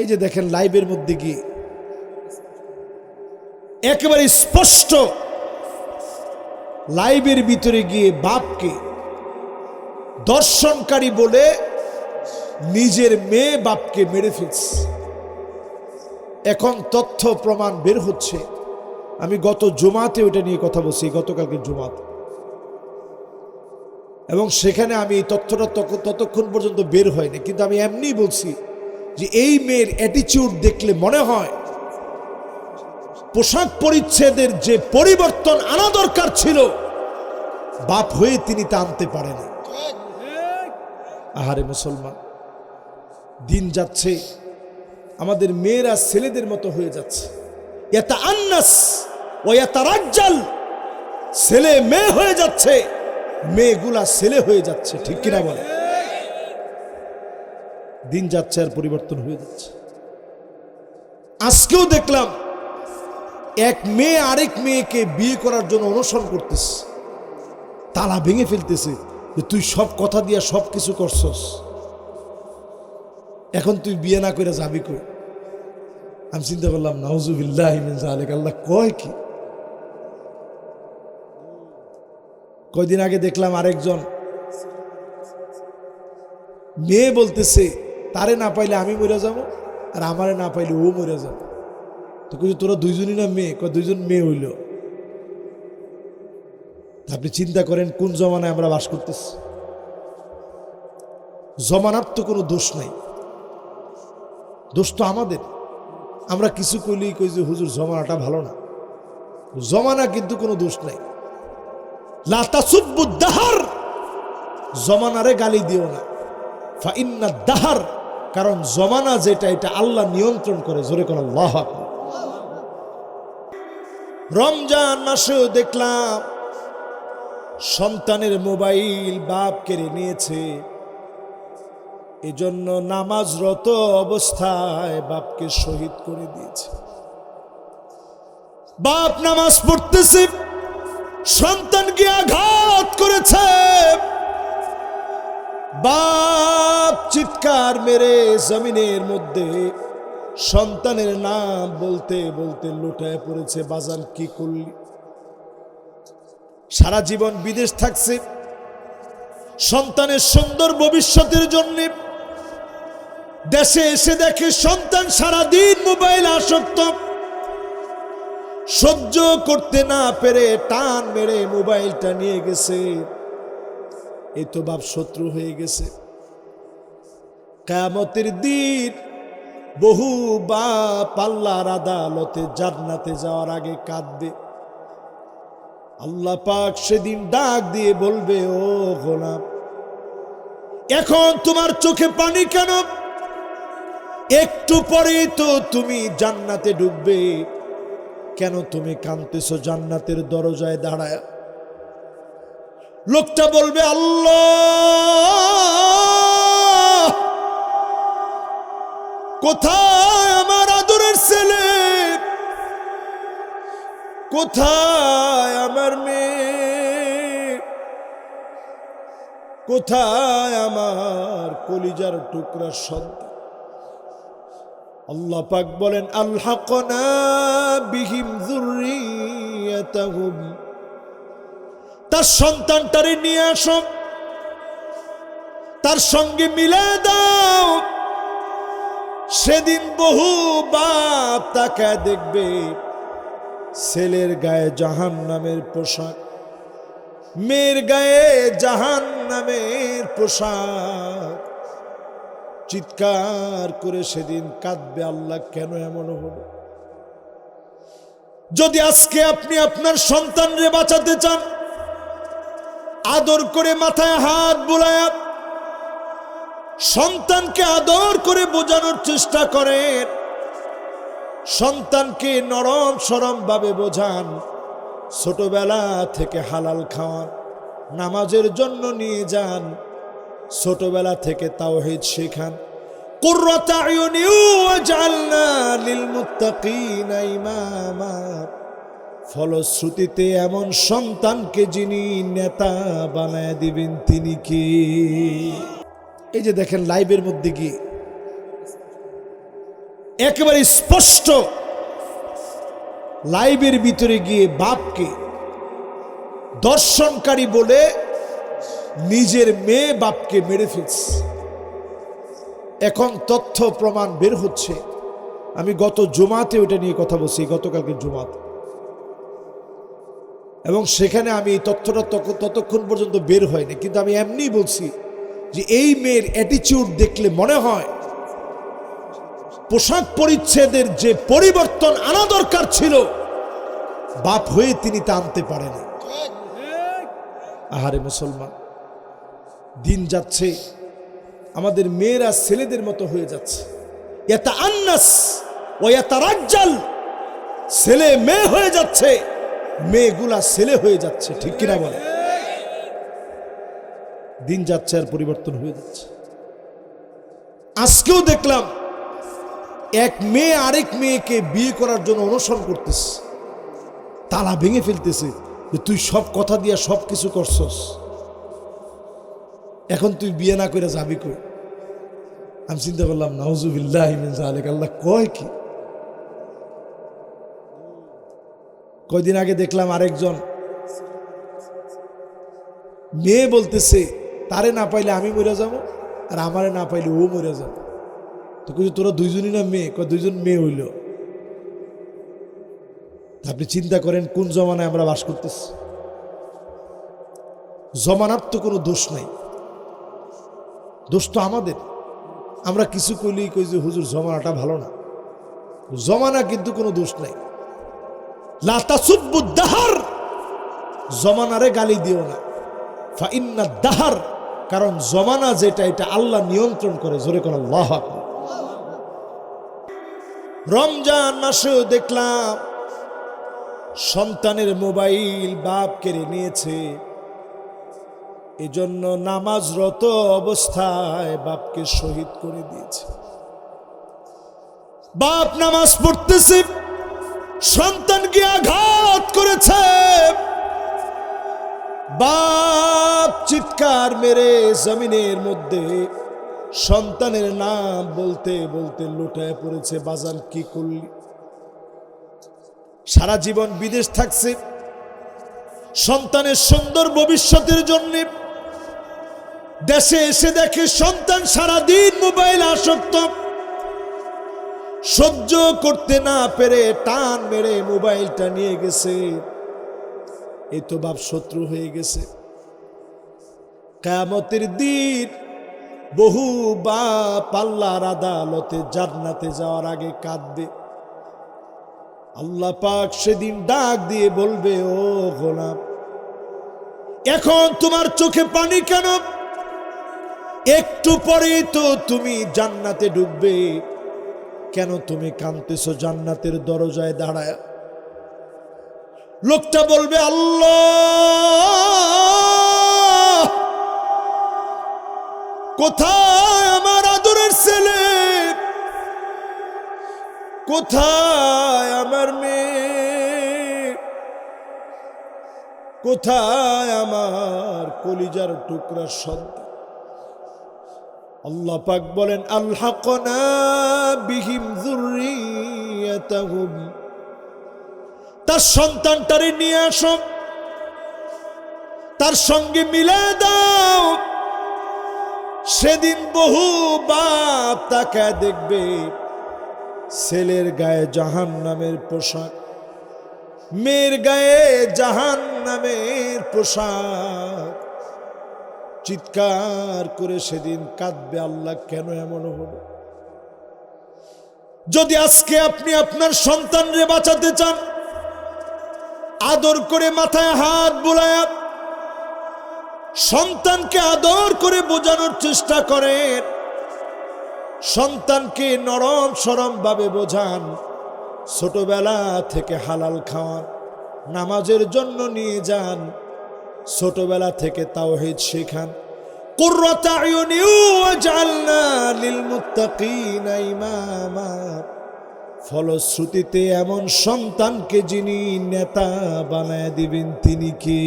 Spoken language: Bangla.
এই যে দেখেন লাইভের মধ্যে গিয়ে একেবারে স্পষ্ট লাইভের ভিতরে গিয়ে বাপকে দর্শনকারী বলে নিজের মেয়ে বাপকে মেরে ফেলছে। এখন তথ্য প্রমাণ বের হচ্ছে। আমি গত জুমাতে ওটা নিয়ে কথা বলছি, গতকালকে জুমাতে। এবং সেখানে আমি এই তথ্যটা ততক্ষণ পর্যন্ত বের হয়নি, কিন্তু আমি এমনি বলছি যে এই মেয়ের অ্যাটিচিউড দেখলে মনে হয় পোশাক পরিচ্ছেদের যে পরিবর্তন আনা দরকার ছিল, বাপ হয়ে তিনি তা আনতে পারেনি আহারে মুসলমান, দিন যাচ্ছে, আমাদের মেয়েরা ছেলেদের মতো হয়ে যাচ্ছে। এতা আন্নাস ও এতা রাজ্জাল, ছেলে মেয়ে হয়ে যাচ্ছে, মেয়েগুলা ছেলে হয়ে যাচ্ছে, ঠিক কিনা বলে? দিন যাচ্ছে আর পরিবর্তন হয়ে যাচ্ছে। আজকেও দেখলাম এক মেয়ে আরেক মেয়েকে বিয়ে করার জন্য অনুসরণ করতেছে। তালা ভেঙে ফেলতেছে যে তুই সব কথা দিয়া সব কিছু করছস। এখন তুই বিয়ে না করে যাবি কই? আমি চিন্তা করলাম, নাউজুবিল্লাহ আলেক আল্লাহ কয় কি? কয়দিন আগে দেখলাম আরেকজন মেয়ে বলতেছে তারে না পাইলে আমি মরে যাব, আর আমারে না পাইলে ও মরে যাবে। তো কিছু তোরা দুইজনই না মেয়ে? কয়, দুইজন মেয়ে হইল। আপনি চিন্তা করেন, কোন জমানায় আমরা বাস করতেছি? জমানার তো কোনো দোষ নাই। দোষ তো আমাদের। আমরা কিছু কইলেই কই যে, হুজুর, জমানাটা ভালো না। জমানা কিন্তু কোনো দোষ নাই। জমানারে গালি দিও না। দাহার কারণ জমানা যেটা, এটা আল্লাহ নিয়ন্ত্রণ করে। জোরে কোন আল্লাহ রমজান মাসেও দেখলাম, সন্তানের মোবাইল বাপ কেড়ে নিয়েছে। এজন্য নামাজরত অবস্থায় বাপকে শহীদ করে দিয়েছে। বাপ নামাজ পড়তেছে, সন্তানকে আঘাত করেছে। বাপ চিৎকার মেরে জমিনের মধ্যে সন্তানের নাম বলতে বলতে লুটায় পড়েছে বাজান কি করলি? সারা জীবন বিদেশ থাকছে, সন্তানের সুন্দর ভবিষ্যতের জন্য দেশে এসে দেখে সন্তান সারা দিন মোবাইল আসক্ত। সহ্য করতে না পেরে টান মেরে মোবাইলটা নিয়ে গেছে। এই তো বাপ শত্রু হয়ে গেছে। কামতের দিন বহু বাপ আল্লাহর আদালতে জান্নাতে যাওয়ার আগে কাঁদবে। আল্লাহ পাক সেদিন ডাক দিয়ে বলবে, ও গোলাম, এখন তোমার চোখে পানি কেন? একটু পরেই তো তুমি জান্নাতে ঢুকবে। কেন তুমি কাঁদতেছো জান্নাতের দরজায় দাঁড়ায়? লোকটা বলবে, আল্লাহ, কোথায় আমার আদরের ছেলে? কোথায় আমার মেয়ে? কোথায় আমার কলিজার টুকরা সন্তান? আল্লাহ পাক বলেন আল্লাহনা বিহিম যুররিয়াতাহুম তার সন্তানটারে নিয়ে আসো। তার সঙ্গে মিলে দাও। সেদিন বহু বাপ তাকে দেখবে ছেলের গায়ে জাহান নামের পোশাক, মেয়ের গায়ে জাহান নামের পোশাক। চিৎকার করে সেদিন কাঁদবে আল্লাহ, কেন এমন হলো? যদি আজকে আপনি আপনার সন্তানরে বাঁচাতে চান আদর করে মাথায় হাত বুলায় সন্তানকে আদর করে বোঝানোর চেষ্টা করেন সন্তানকে নরম সরম ভাবে বোঝান ছোটবেলা থেকে হালাল খাওয়ান নামাজের জন্য নিয়ে যান ছোটবেলা থেকে তাওহিদ শেখান قرة أعين وجعلنا للمتقين إماما ফলশ্রুতিতে এমন সন্তানকে যিনি নেতা বানায় দিবেন, তিনি কি? এই যে দেখেন, লাইভের মধ্যে গিয়ে একেবারে স্পষ্ট লাইভের ভিতরে গিয়ে বাপকে দর্শনকারী বলে নিজের মেয়ে বাপকে মেরে ফেলছে। এখন তথ্য প্রমাণ বের হচ্ছে। আমি গত জুমাতে ওটা নিয়ে কথা বলছি, গতকালকে জুমাতে। এবং সেখানে আমি এই তথ্যটা ততক্ষণ পর্যন্ত বের হয়নি। কিন্তু আমি এমনি বলছি যে এই মেয়ের অ্যাটিচিউড দেখলে মনে হয় পোশাক পরিচ্ছেদের যে পরিবর্তন আনা দরকার ছিল, বাপ হয়ে তিনি তা আনতে পারেন। আহারে মুসলমান, দিন যাচ্ছে, আমাদের মেয়েরা ছেলেদের মতো হয়ে যাচ্ছে। এত আন্নাস ও এত রাজ্জাল ছেলে মেয়ে হয়ে যাচ্ছে। মেয়েগুলা ছেলে হয়ে যাচ্ছে, ঠিক কিনা বলে? দিন যাচ্ছে আর পরিবর্তন হয়ে যাচ্ছে। আজকেও দেখলাম, এক মেয়ে আরেক মেয়েকে বিয়ে করার জন্য অনুসরণ করতেছে। তালা ভেঙে ফেলতেছে যে, তুই সব কথা দিয়া সব কিছু করছস। এখন তুই বিয়ে না করে যাবি কই? আমি চিন্তা করলাম, নাউজুবিল্লাহ আল্লাহ কয় কি? কয়দিন আগে দেখলাম আরেকজন মেয়ে বলতেছে, তারে না পাইলে আমি মরে যাব আর আমারে না পাইলে ও মরে যাব। তো কিছু তোরা দুইজনই না মেয়ে? কয়, দুইজন মেয়ে হইল। আপনি চিন্তা করেন, কোন জমানায় আমরা বাস করতেছি? জমানার তো কোনো দোষ নাই। দোষ তো আমাদের। আমরা কিছু কইলেই কই যে, হুজুর, জমানাটা ভালো না। জমানা কিন্তু কোনো দোষ নাই। লাতাসুদ্দাহার জমানারে গালি দিও না। ফাইন্না দাহার। কারণ জমানা যেটা, এটা আল্লাহ নিয়ন্ত্রণ করে। জোরে কোন রমজান মাসেও দেখলাম, সন্তানের মোবাইল বাপ কেড়ে নিয়েছে। এজন্য নামাজরত অবস্থায় বাপকে শহীদ করে দিয়েছে। বাপ নামাজ পড়তেছে সন্তানকে আঘাত করেছে। বাপ চিৎকার মেরে জমিনের মধ্যে সন্তানের নাম বলতে বলতে লুটায় পড়েছে বাজান কি করলি? সারা জীবন বিদেশ থাকছে, সন্তানের সুন্দর ভবিষ্যতের জন্য। দেশে এসে দেখে সন্তান সারাদিন মোবাইল আসক্ত। সহ্য করতে না পেরে টান মেরে মোবাইলটা নিয়ে গেছে। এই তো বাপ শত্রু হয়ে গেছে। কামতের দিন বহু বাপ আল্লাহর আদালতে জান্নাতে যাওয়ার আগে কাঁদবে। আল্লাহ পাক সেদিন ডাক দিয়ে বলবে, ও গোলাম, এখন তোমার চোখে পানি কেন? একটু পরেই তো তুমি জান্নাতে ঢুকবে। কেন তুমি কানতেছো জান্নাতের দরজায় দাঁড়ায়? লোকটা বলবে, আল্লাহ! কোথায় আমার আদরের ছেলে? কোথায় আমার মেয়ে? কোথায় আমার কলিজার টুকরা সন্তান? আল্লাহ পাক বলেন যুররিয়াতাহুম। তার সন্তানটারে নিয়ে আসো। তার সঙ্গে মিলে দাও। সেদিন বহু বাপ তাকে দেখবে, ছেলের গায়ে জাহান নামের পোশাক, মেয়ের গায়ে জাহান নামের পোশাক। চিৎকার করে সেদিন কাঁদবে আল্লাহ, কেন এমন হলো? যদি আজকে আপনি আপনার সন্তানরে বাঁচাতে চান, আদর করে মাথায় হাত বুলায় সন্তানকে আদর করে বোঝানোর চেষ্টা করেন, সন্তানকে নরম সরম ভাবে বোঝান, ছোটবেলা থেকে হালাল খাওয়ান, নামাজের জন্য নিয়ে যান ছোটবেলা থেকে তাওহিদ শেখান। ফলশ্রুতিতে এমন সন্তানকে যিনি নেতা বানায় দিবেন তিনি কি?